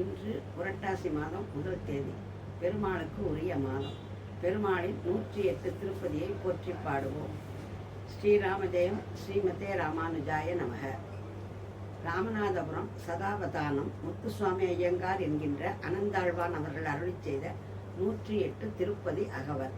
இன்று புரட்டாசி மாதம் முதல் தேதி. பெருமாளுக்கு உரிய மாதம். பெருமாளின் நூற்றி எட்டு திருப்பதியை போற்றி பாடுவோம். ஸ்ரீராமஜெயம் ஸ்ரீமதே ராமானுஜாய நமக. ராமநாதபுரம் சதாவதானம் முத்துசுவாமி ஐயங்கார் என்கின்ற அனந்தாழ்வான் அவர்கள் அருளி செய்த நூற்றி எட்டு திருப்பதி அகவர்.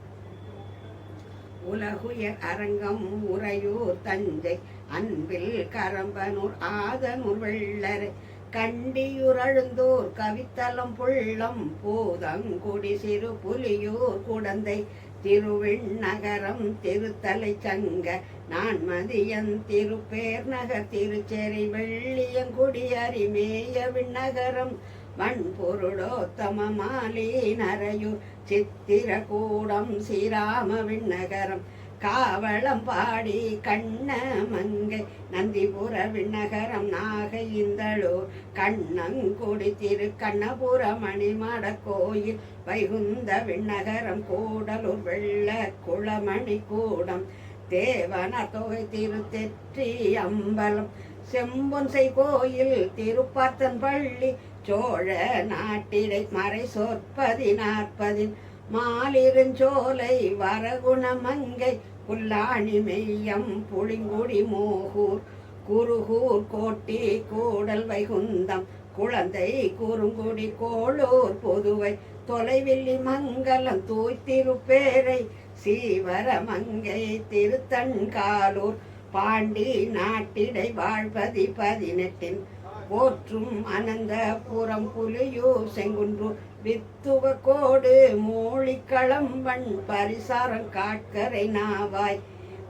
உலகுயர் அரங்கம் உறையூர் தஞ்சை அன்பில் கரம்பனூர் ஆதனூர் வெள்ளரை கண்டியுரழுந்தோர் கவித்தலம் புள்ளம் போதங்குடி சிறு புலியூர் குடந்தை திருவிண்ணகரம் திருத்தலை சங்க நான் மதியன் திருப்பேர் நகர் திருச்சேரி வெள்ளியங்குடி அரிமேய விண்ணகரம் வன்பொருளோத்தம மாலி நரையூர் சித்திரகூடம் ஸ்ரீராம விண்ணகரம் காவளம் பாடி கண்ண மங்கை நந்திபுர விண்ணகரம் நாகை இந்தளூர் கண்ணங்குடி திரு கண்ணபுர மணிமட கோயில் வைகுந்த விண்ணகரம் கூடலூர் வெள்ள குளமணி கூடம். தேவன தொகை திருத்தெற்றி அம்பலம் செம்பொன்சை கோயில் திருப்பாத்தன் பள்ளி சோழ நாட்டிடை மறை சொற்பதி நாற்பதின் மாலிருஞ்சோலை வரகுணமங்கை புல்லாணி மெய்யம் புளிங்குடி மோகூர் குருகூர் கோட்டி கூடல் வைகுந்தம் குழந்தை குறுங்குடி கோளூர் பொதுவை தொலைவில்லி மங்கலம் தூய்த்திருப்பேரை சீவர மங்கை திருத்தன்காலூர் பாண்டி நாட்டிடை வாழ்பதி பதினெட்டின் போற்றும் அனந்த புறம் புலியூர் செங்குன்று வித்துவ கோடு மூழிக்களம்பன் பரிசாரம் காட்கரை நாவாய்.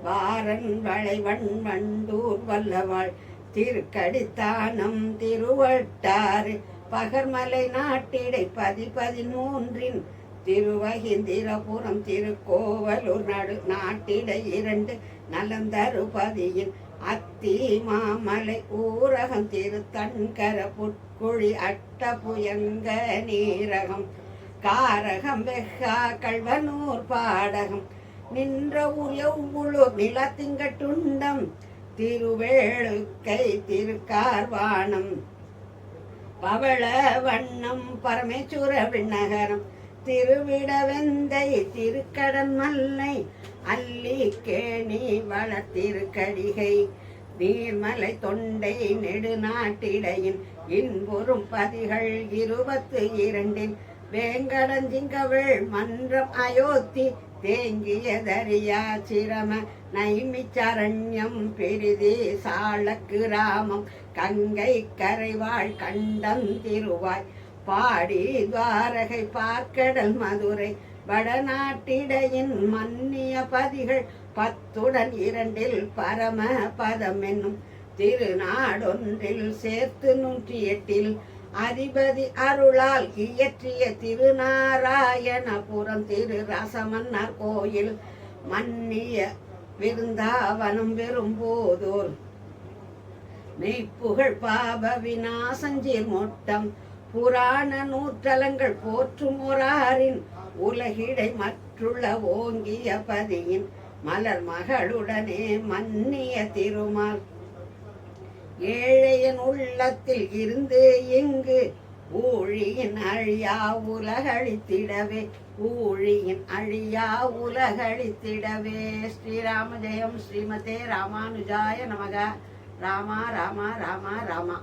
வாரன் வளைவன் வண்டூர் வல்லவாள் திருக்கடித்தானம் திருவட்டாறு. பகர்மலை நாட்டிடை பதி பதிமூன்றின் திருவகிந்திரபுரம் திருக்கோவலூர் நடு நாட்டிட இரண்டு நலந்தருபதியின் அத்தி மாமலை ஊரகம் திருத்தன்கர புட்குழி அட்டபுயங்க நீரகம். காரகம் வெஹா கல்வனூர் பாடகம். நின்ற உயவுழு நிலத்திங்கட்டுண்டம் திருவேளுக்கை திருக்கார்வாணம் பவள வண்ணம் பரமேஸ்வர விண்ணகரம். திருவிடவெந்தை திருக்கடன் மல்லை அல்லி கேணி வளத்திருக்கடிகை நீர்மலை தொண்டை நெடுநாட்டிடையின் இன்புறும் பதிகள் இருபத்து இரண்டின் வேங்கடஞ்சிங்கவள் மன்றம் அயோத்தி தேங்கியதறியா சிரம நைமிச்சரண்யம் பெரிதி சால கிராமம் கங்கை கரைவாள் கண்டம் திருவாய் பாடி துவாரகை பார்க்கடல் மதுரை வடநாட்டிடையின் மன்னிய பதிகள் பத்துடன் இரண்டில் பரம பதம் என்னும் திருநாடொன்றில் சேர்த்து நூற்றி எட்டில் அதிபதி அருளால் இயற்றிய திருநாராயணபுரம் திரு ரசமன்னார் கோயில் மன்னிய விருந்தாவனம் பெரும்போதோர் மெய்ப்புகழ் பாப விநாசஞ்சீர் மொட்டம் புராண நூற்றலங்கள் போற்றும் ஒராரின் உலகிடை மற்றுள்ள ஓங்கிய பதியின் மலர் மகளுடனே மன்னிய திருமால். ஏழையன் உள்ளத்தில் இருந்து இங்கு ஊழியின் அழியா உலகழித்திடவே ஊழியின் அழியா உலகழித்திடவே. ஸ்ரீராம ஜெயம் ஸ்ரீமதே ராமானுஜாய நமக. ராமா ராமா ராமா ராமா.